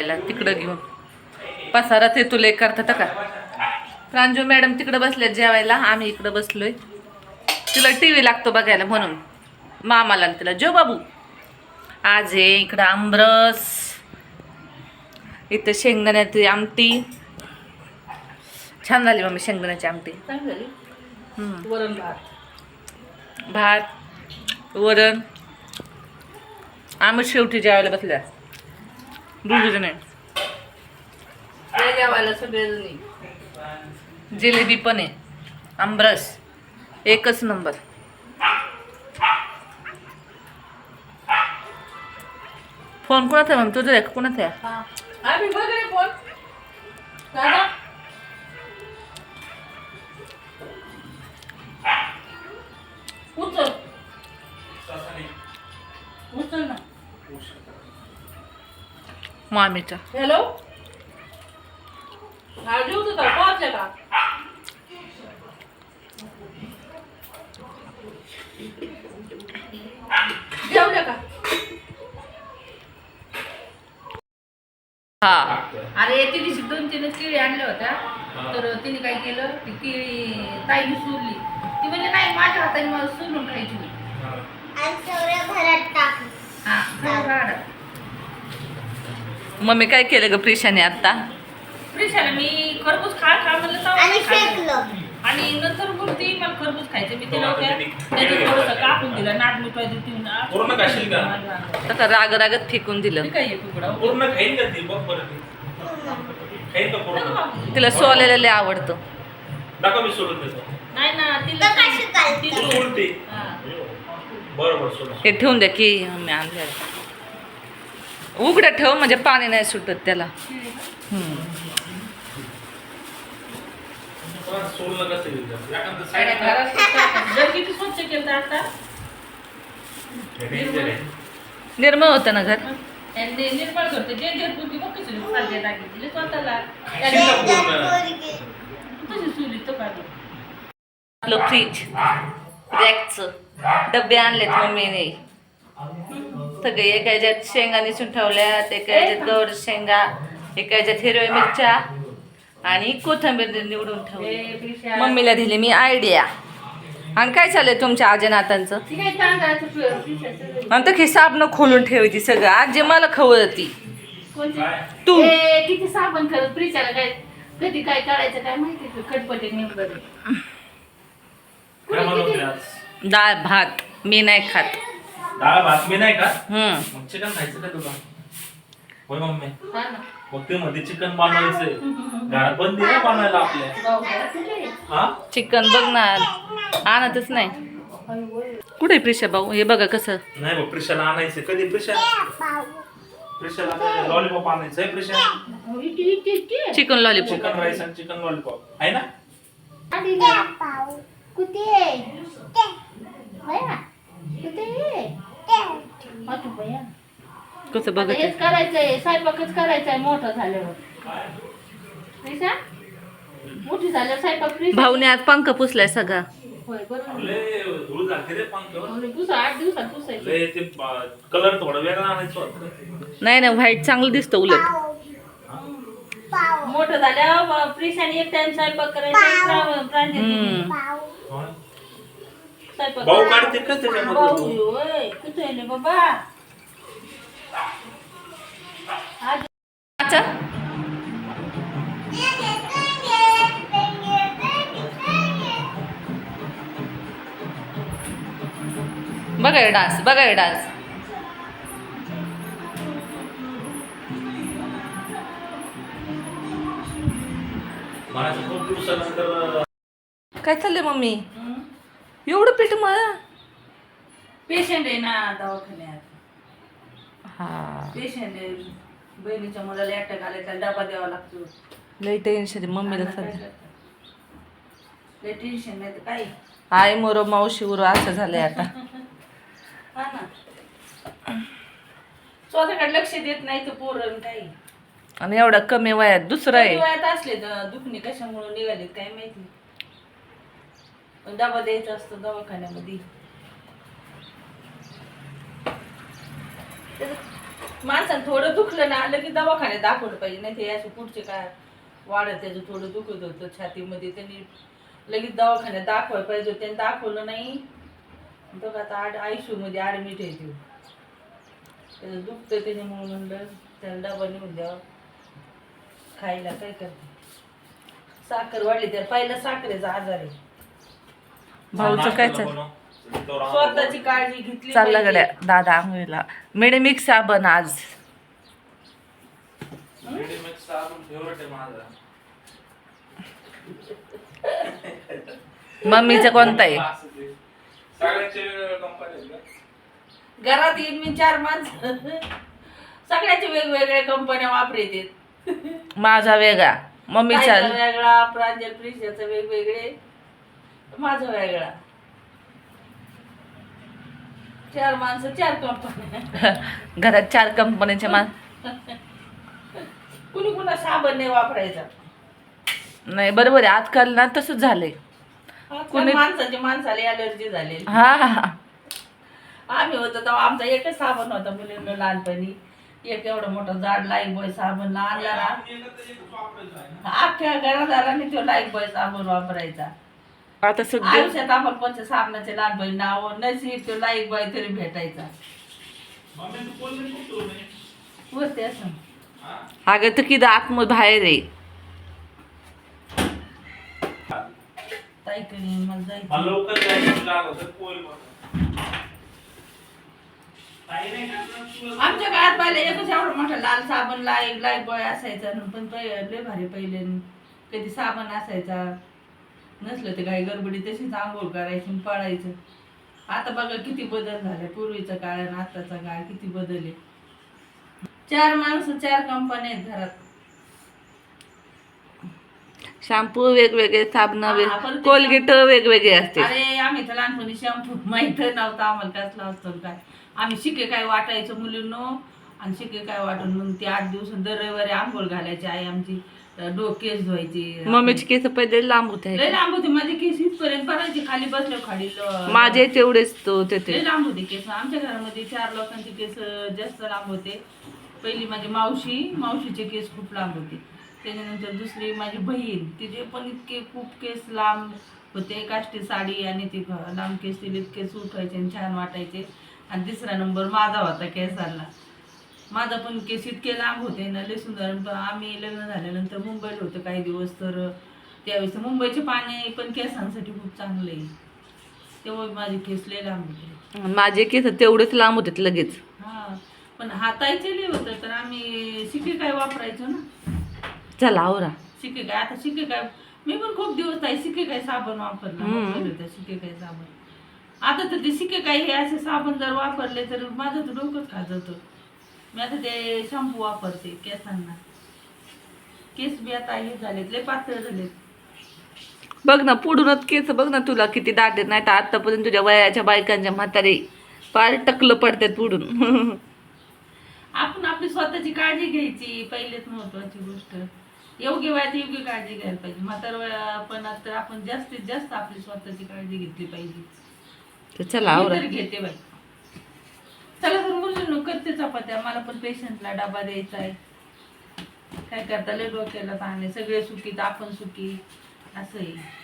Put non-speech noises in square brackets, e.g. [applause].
तिकडं घेऊन. पसारा ते तुला एक करतात का? प्रांजू मॅडम तिकडं बसल्या जेवायला आम्ही इकडं बसलोय. तिला टी व्ही लागतो बघायला म्हणून. मामाला तिला जो बाबू आज आहे इकडं आमरस इथं शेंगदाण्याची आमटी. छान झाली मम्मी शेंगदाण्याची आमटी. वरण भात. भात वरण. आम्ही शेवटी जेवायला बसल्या. जेवायला सगळेजणी जिलेबी पण आहे आमरस एकच नंबर फोन कोणाचा मग तुझा आहे कोणाचा आहे मामीचा. हॅलो? का? हा. अरे ते दिवशी दोन तीन केळी आणल्या होत्या. तर तिने काय केलं? ती केळी ताईने सोडली. ती म्हणजे नाही माझ्या हाताने मला सोलून खायची होती आणि सगळं घरात टाकलं हा सगळं राहणार. मम्मी काय केलं ग प्रिशाने आता प्रिशाला मी खरबूज खा खा म्हणलं आणि. फेकलं. नंतर बोलती मला खरबूज खायचं. मी तिला होत्या त्याच्यात थोडंसं कापून दिलं नाट मिटवायची ती पूर्ण खाशील का? आता राग रागत फेकून दिलं. काय आहे तुकडा पूर्ण खाईन का ती? बघ बरं ती. खाईन का पूर्ण? तिला सोलायला लय आवडतं. दाखव मी सोडून देतो. नाही ना तिला तर कशी काढते? तू सोडते हा. बरं बरं सोड हे ठेवून द्या की मी आणलं उघडं ठेव म्हणजे पाणी नाही सुटत त्याला. निर्मळ होतं ना घर? जे जे पूर्वी स्वतःला तशी तो आपलं फ्रीज रॅकचं डबे आणलेत मम्मीने. सगळे एका ह्याच्यात शेंगा निसून ठेवल्यात एका ह्याच्यात गौर शेंगा एका ह्याच्यात हिरव्या मिरच्या आणि कोथिंबीर निवडून ठेवली. मम्मीला दिली मी आयडिया आणि काय चाललंय तुमच्या पिवळं प्रिशाचं. आणि तर खिसाबनं खोलून ठेवती सगळं. आजी मला खवळती? तू. ए, किती साबण करत प्रिशाला काय कधी काय काढायचं काय माहिती खटपटे नेमकं आज? डाळ भात. मी नाही खात. डाळ भात मी नाही का? हम्म. मग चिकन खायचं का तुला? होय मम्मी. हा ना. मग ते मध्ये चिकन बनवायचंय. घरात बंदी बनवायला आपल्या? भाऊ घरात कुठे आहे? हा? चिकन बघ ना आणतच नाही. अरे. कुठे प्रिशा भाऊ? हे बघा कसं. नाही मग प्रिशाला आणायचं कधी प्रिशा? प्रिशाला लॉलीपॉप आणायचंय प्रिशा अहो, इटी, इटी, इटी. चिकन लॉलीपॉप चिकन राईस आणि चिकन लॉलीपॉप आहे ना? आधी त्या पाऊ. कुठे? आहे? ते. बया, कसं बघत हेच करायचंय स्वयंपाकच करायचंय मोठं झाल्यावर. मोठी झाल्यावर स्वयंपाक भाऊने आज पंख पुसलाय सगळा. कलर थोडा वेगळा आणायचं. नाही ना व्हाईट चांगलं दिसतं उलट. मोठं झाल्यावर प्रिशाने एक टाइम स्वयंपाक करायचा भाऊ काढते का त्याच्यामध्ये भाऊ होय कुठे आहे रे बाबा? आज अच्छा बघा डान्स बघा डान्स. मला असं खूप दिवसानंतर काय चाललंय मम्मी? एवढं पीठ मला पेशंट आहे ना दवाखान्यात. हा. पेशंट आहे. बहिणीच्या मुलाला अटॅक आले त्याला डबा द्यावा लागतो. लई टेन्शन मम्मीला सध्या. लय टेन्शन नाही तर काय आई मोरो मावशी उरो असं झालंय आता. [laughs] हा ना. स्वतःकडे लक्ष देत नाही तर पोरण काही. आणि एवढा कमी वयात दुसरं आहे. वयात असले तर दुखणे कशामुळे निघाले काय माहिती. डबा द्यायचा असतो दवाखान्यामध्ये माणसानं थोडं दुखलं ना आलं की दवाखान्यात दाखवलं पाहिजे. नाही ते असे पुढचे काय वाढत त्याचं थोडं दुखत होतं छातीमध्ये त्यांनी लगेच दवाखान्यात दाखवायला पाहिजे त्यांनी दाखवलं नाही. बघ आता आठ आयसीयू मध्ये ऍडमिट आहे ते. त्याचं दुखतं त्याच्यामुळे म्हणलं त्याला डबा नेऊन द्यावा खायला काय करते? साखर वाढली तर पहिला साखरेचा आजार आहे. भाऊचं काय नाश्त्याला चाल स्वतःची काळजी घेतली चालला पाहिजे. गड्या दादा आंघोळीला. मिडमिक्स साबण आज. रेडीमेड साबण फेवरेट आहे माझा. मम्मीचा कोणता आहे? असं ते. सगळ्यांचे वेगवेगळ्या कंपनी आहेत का? घरात येईन मी चार माणसं. सगळ्याचे वेगवेगळ्या कंपन्या वापरतात माझा वेगळा. मम्मीचा. वेगळा प्रांजल प्रिशाचा वेगवेगळे. माझा वेगळा. चार माणसं चार कंपन्या [laughs] घरात चार कंपनीचे मा [laughs] कुणी कुणा साबण नाही वापरायचा. नाही बरोबर आहे. आजकाल ना तसंच झालंय. कुणी- माणसाची माणसाला अलर्जी झालेली. हा. हा हा. आम्ही होतो तेव्हा आमचा एकच साबण होता मुलींना लहानपणी. एक एवढा मोठा जाड लाईफ बॉय साबण आणला ना. अख्ख्या घरादाराने तो लाईफ बॉय साबण वापरायचा. आता सगळे आयुष्यात आपण कोणत्या साबणाचे लहानपणी नाव नशीब तो लाईफ बॉय तरी भेटायचा? वरती असं. हा? अगं तर किती आतमध्ये बाहेर आहे. ताई मला जायचं. लवकर जायचं? आमच्या काळात पहिले एकच एवढा मोठा लाल साबण लाईफ लाईफ बॉय असायचा पण पहिले लय भारी पहिले. कधी साबण असायचा. नसलं ते काही गडबडी तशीच आंघोळ करायची आणि पळायचं. आता बघा किती बदल झाले. पूर्वीचा काळ आणि आताचा काळ किती बदल आहे चार माणसं चार कंपन्या आहेत घरात. शॅम्पू वेगवेगळे साबण कोलगेट वेगवेगळे असते अरे आम्ही तर लहानपणी शॅम्पू [laughs] माहीत नव्हता आम्हाला कसला असतो काय. आम्ही शिके काय वाटायचं मुलींनो. आणि शिके काय वाटून मग ते आठ दिवस दर रविवारी आंघोळ घालायची आई आमची. अं, डोक केस धुवायची. मम्मीचे केस पहिले लांब होते लय लांब होते. माझे केस इथपर्यंत भरायचे खाली बसले खाली. ल- माझे तेवढेच तो ते. लय लांब होते केस. आमच्या घरामध्ये चार लोकांचे केस जास्त लांब होते. पहिली माझी मावशी मावशीचे केस खूप लांब होते. त्याच्यानंतर दुसरी माझी बहीण तिचे पण इतके खूप केस लांब होते. काष्टी साडी आणि ती लांब केस तिला सूट व्हायचे आणि छान वाटायचे. आणि तिसरा नंबर माझा होता केसाला माझा पण केस इतके लांब होते ना लय सुंदर. आम्ही लग्न झाल्यानंतर मुंबईला होतो काही दिवस तर त्यावेळेस मुंबईचे पाणी पण केसांसाठी खूप चांगलं आहे. तेव्हा माझे केस लय लांब होते. माझे केस तेवढेच लांब होते लगेच. हा पण हातायचे लय होतं तर आम्ही शिके काय वापरायचो ना? चला आवरा. शिके काय आता शिके काय मी पण खूप दिवस आहे शिके काय साबण वापरला शिके काय साबण. आता तर ते शिके काय हे असे साबण जर वापरले तर माझं तर डोकंच खाजवतं. मी आता ते शॅम्पू वापरते केसांना. केस बी आता हे झालेत लय पातळ झालेत. बघ ना पुढूनच केस बघ ना तुला किती दाट आहेत. नाही तर आतापर्यंत तुझ्या वयाच्या बायकांच्या म्हातारे फार टकलं पडतात पुढून. आपण आपली स्वतःची काळजी घ्यायची पहिलेच महत्वाची गोष्ट. योग्य वयात योग्य काळजी घ्यायला पाहिजे. म्हातार वयापणात तर आपण जास्तीत जास्त आपली स्वतःची काळजी घेतली पाहिजे. तर चला मी आवरा. घेते बाई. चला तर मुलींनो करते चपात्या. मला पण पेशंटला डबा द्यायचा आहे. काय करता लय डोक्याला ताण आहे. सगळे सुखी आपण सुखी. असं आहे.